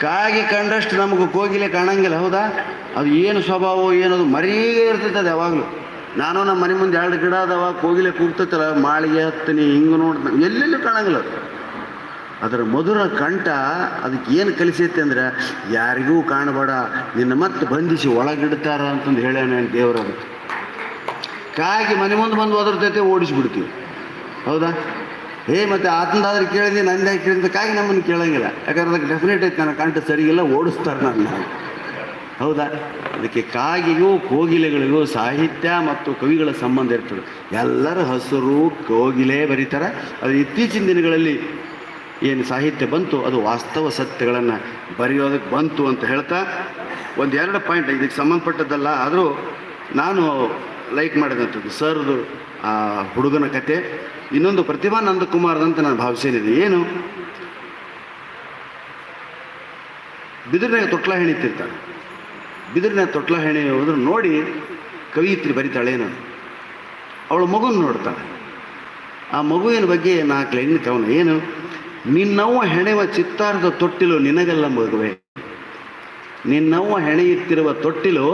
ಕಾಗಿ ಕಂಡಷ್ಟು ನಮಗೆ ಕೋಗಿಲೆ ಕಾಣಂಗಿಲ್ಲ, ಹೌದಾ? ಅದು ಏನು ಸ್ವಭಾವ ಏನದು ಮರೀಗೆ ಇರ್ತೈತೆ ಅದು ಯಾವಾಗಲೂ. ನಾನು ನಮ್ಮ ಮನೆ ಮುಂದೆ ಎರಡು ಗಿಡ ಅದಾವ, ಕೋಗಿಲೆ ಕೂಗ್ತೈತಲ್ಲ ಮಾಳಿಗೆ ಹತ್ತನಿ, ಹಿಂಗೆ ನೋಡಿ ಎಲ್ಲೆಲ್ಲೂ ಕಾಣಂಗಿಲ್ಲ ಅದು. ಅದರ ಮಧುರ ಕಂಠ ಅದಕ್ಕೆ ಏನು ಕಲಿಸೈತೆ ಅಂದ್ರೆ, ಯಾರಿಗೂ ಕಾಣಬೇಡ, ನಿನ್ನ ಮತ್ತೆ ಬಂಧಿಸಿ ಒಳಗಿಡ್ತಾರ ಅಂತಂದು ಹೇಳ್ಯಾನ ದೇವರು ಅದಕ್ಕೆ. ಕಾಗಿ ಮನೆ ಮುಂದೆ ಬಂದು ಒದರ್ತೈತೆ, ಓಡಿಸ್ಬಿಡ್ತೀವಿ. ಹೌದಾ? ಏ, ಮತ್ತೆ ಆತಂದಾದ್ರೆ ಕೇಳಿದ್ವಿ ನಂದೇ ಕೇಳಿದ ಕಾಗಿ ನಮ್ಮನ್ನು ಕೇಳಂಗಿಲ್ಲ. ಯಾಕಂದ್ರೆ ಅದಕ್ಕೆ ಡೆಫಿನೆಟ್ ಐತೆ ನನ್ನ ಕಂಠ ಸರಿಗಿಲ್ಲ ಓಡಿಸ್ತಾರೆ ನನ್ನ ಹೌದಾ? ಅದಕ್ಕೆ ಕಾಗಿಗೂ ಕೋಗಿಲೆಗಳಿಗೂ ಸಾಹಿತ್ಯ ಮತ್ತು ಕವಿಗಳ ಸಂಬಂಧ ಇರ್ತದೆ. ಎಲ್ಲರ ಹಸಿರು ಕೋಗಿಲೆ ಬರೀತಾರೆ. ಅದು ಇತ್ತೀಚಿನ ದಿನಗಳಲ್ಲಿ ಏನು ಸಾಹಿತ್ಯ ಬಂತು, ಅದು ವಾಸ್ತವ ಸತ್ಯಗಳನ್ನು ಬರೆಯೋದಕ್ಕೆ ಬಂತು ಅಂತ ಹೇಳ್ತಾ ಒಂದು ಎರಡು ಪಾಯಿಂಟ್ ಇದಕ್ಕೆ ಸಂಬಂಧಪಟ್ಟದ್ದಲ್ಲ, ಆದರೂ ನಾನು ಲೈಕ್ ಮಾಡಿದಂಥದ್ದು ಸರ್ದು ಆ ಹುಡುಗನ ಕತೆ. ಇನ್ನೊಂದು ಪ್ರತಿಭಾ ನಂದಕುಮಾರ್ದಂತ ನಾನು ಭಾವಿಸೇನಿದೆ ಏನು? ಬಿದಿರಿನಾಗ ತೊಟ್ಲ ಹೆಣಿತಿರ್ತಾಳೆ ಬಿದಿರಿನ ತೊಟ್ಲ ಹೆಣಿ ಹೋದ್ರು ನೋಡಿ ಕವಿಯಿತ್ರಿ ಬರಿತಾಳೇನು ಅವಳು ಮಗುನ ನೋಡ್ತಾಳೆ ಆ ಮಗುವಿನ ಬಗ್ಗೆ ನಾಲ್ಕು ಲೈನ್ ಏನು? ನಿನ್ನವ್ವ ಹೆಣೆವ ಚಿತ್ತಾರದ ತೊಟ್ಟಿಲು ನಿನಗೆಲ್ಲ ಮಗುವೆ. ನಿನ್ನವ್ವ ಹೆಣೆಯುತ್ತಿರುವ ತೊಟ್ಟಿಲು,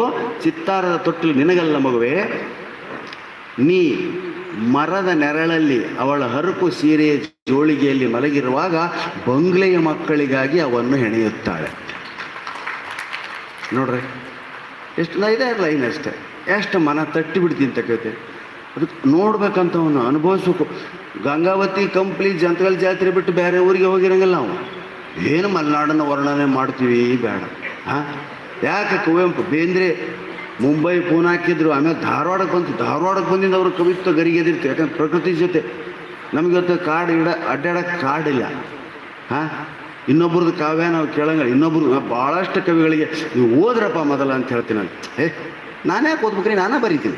ಚಿತ್ತಾರದ ತೊಟ್ಟಿಲು ನಿನಗಲ್ಲ ಮಗುವೆ. ನೀ ಮರದ ನೆರಳಲ್ಲಿ ಅವಳ ಹರಕು ಸೀರೆಯ ಜೋಳಿಗೆಯಲ್ಲಿ ಮಲಗಿರುವಾಗ ಬಂಗ್ಲೆಯ ಮಕ್ಕಳಿಗಾಗಿ ಅವನ್ನು ಹೆಣೆಯುತ್ತಾಳೆ. ನೋಡ್ರಿ, ಎಷ್ಟು ನಾ ಇದೇ ಲೈನ್ ಅಷ್ಟೇ. ಎಷ್ಟು ಮನ ತಟ್ಟಿ ಬಿಡ್ತೀನಿ ಕತೆ ಅದಕ್ಕೆ ನೋಡ್ಬೇಕಂತ ಅವನು ಅನುಭವಿಸ್ಬೇಕು. ಗಂಗಾವತಿ, ಕಂಪ್ಲಿ ಜಂತಗಲ್ ಜಾತ್ರೆ ಬಿಟ್ಟು ಬೇರೆ ಊರಿಗೆ ಹೋಗಿರಂಗಿಲ್ಲ ಅವನು ಏನು ಮಲೆನಾಡನ್ನು ವರ್ಣನೆ ಮಾಡ್ತೀವಿ, ಬೇಡ. ಹಾಂ? ಯಾಕೆ ಕುವೆಂಪು? ಬೇಂದ್ರೆ ಮುಂಬೈ ಪೂನಾ ಹಾಕಿದ್ರು, ಆಮೇಲೆ ಧಾರವಾಡಕ್ಕೆ ಬಂತು. ಧಾರವಾಡಕ್ಕೆ ಬಂದಿಂದ ಅವರು ಕವಿತ್ವ ಗರಿಗೆದಿರ್ತು ಯಾಕಂದ್ರೆ ಪ್ರಕೃತಿ ಜೊತೆ ನಮಗಿವತ್ತು ಕಾಡು ಇಡ, ಅಡ್ಡಾಡಕ್ಕೆ ಕಾಡಿಲ್ಲ. ಹಾಂ? ಇನ್ನೊಬ್ರದ್ದು ಕಾವ್ಯ ನಾವು ಕೇಳಂಗಿಲ್ಲ. ಇನ್ನೊಬ್ರು ಭಾಳಷ್ಟು ಕವಿಗಳಿಗೆ ನೀವು ಓದ್ರಪ್ಪ ಮೊದಲ ಅಂತ ಹೇಳ್ತೀನಿ ನಾನು. ಏ ನಾನೇ ಓದ್ಬೇಕ್ರಿ ನಾನೇ ಬರೀತೀನಿ.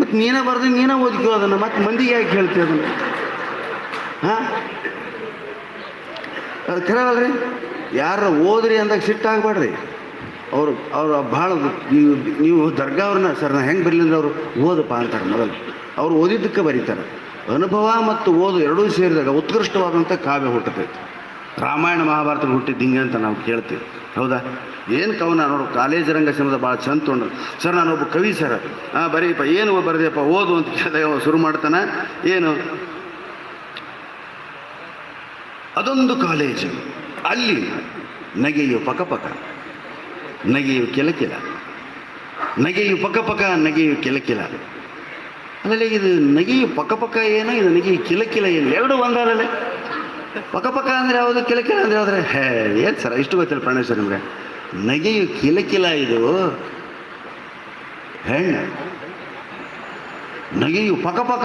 ಮತ್ತು ನೀನೇ ಬರ್ದು ನೀನೇ ಓದ್ಕೋ ಅದನ್ನು. ಮತ್ತು ಮಂದಿಗೆ ಯಾಕೆ ಹೇಳ್ತೀವಿ ಅದನ್ನು? ಹಾಂ? ಅದು ಖರವಲ್ರಿ ಯಾರು ಓದ್ರಿ ಅಂದಾಗ ಸಿಟ್ಟಾಗಬೇಡ್ರಿ. ಅವರು ಅವರು ಭಾಳ ನೀವು ನೀವು ದರ್ಗಾ ಅವ್ರನ್ನ ಸರ್, ನಾ ಹೆಂಗೆ ಬರಲಿ ಅಂದ್ರೆ ಅವರು ಓದಪ್ಪ ಅಂತಾರೆ ಮೊದಲು. ಅವ್ರು ಓದಿದ್ದಕ್ಕೆ ಬರೀತಾರೆ. ಅನುಭವ ಮತ್ತು ಓದು ಎರಡೂ ಸೇರಿದಾಗ ಉತ್ಕೃಷ್ಟವಾದಂಥ ಕಾವ್ಯ ಹುಟ್ಟತೈತಿ. ರಾಮಾಯಣ ಮಹಾಭಾರತ ಹುಟ್ಟಿದ್ದು ಹಿಂಗೆ ಅಂತ ನಾವು ಕೇಳ್ತೀವಿ. ಹೌದಾ? ಏನು ಕವನ? ನೋಡು, ಕಾಲೇಜ್ ರಂಗ ಸಮದ ಭಾಳ ಚಂದ ತೊಗೊಂಡು ಸರ್, ನಾನೊಬ್ಬ ಕವಿ, ಸರ್. ಹಾಂ ಬರೀಪ್ಪ, ಏನು ಬರದೇಪ್ಪ ಓದು ಅಂತ ಕೇಳಿದಾಗ ಶುರು ಮಾಡ್ತಾನೆ. ಏನು? ಅದೊಂದು ಕಾಲೇಜು. ಅಲ್ಲಿ ನಗೆಯು ಪಕಪಕ ನಗೆಯು ಕೆಲಕಿಲ ನಗೆಯು ಪಕಪಕ ನಗೆಯು ಕೆಲಕಿಲ ಆಮೇಲೆ ಇದು ನಗೆಯು ಪಕಪಕ ಏನೋ, ಇದು ನಗೆಯು ಕಿಲಕಿಲ ಏನು, ಎರಡು ಒಂದಾದಲ್ಲೇ ಪಕಪಕ ಅಂದರೆ ಯಾವುದು ಕಿಲಕಿಲ ಅಂದರೆ ಯಾವುದ್ರೆ? ಹೇ, ಏನು ಸರ್, ಇಷ್ಟು ಗೊತ್ತಿಲ್ಲ ಪ್ರಾಣೇಶ್ ಸರ್ ನಿಮಗೆ. ನಗೆಯು ಕಿಲಕಿಲ ಇದು. ಹೆಣ್ಣು ನಗೆಯು ಪಕಪಕ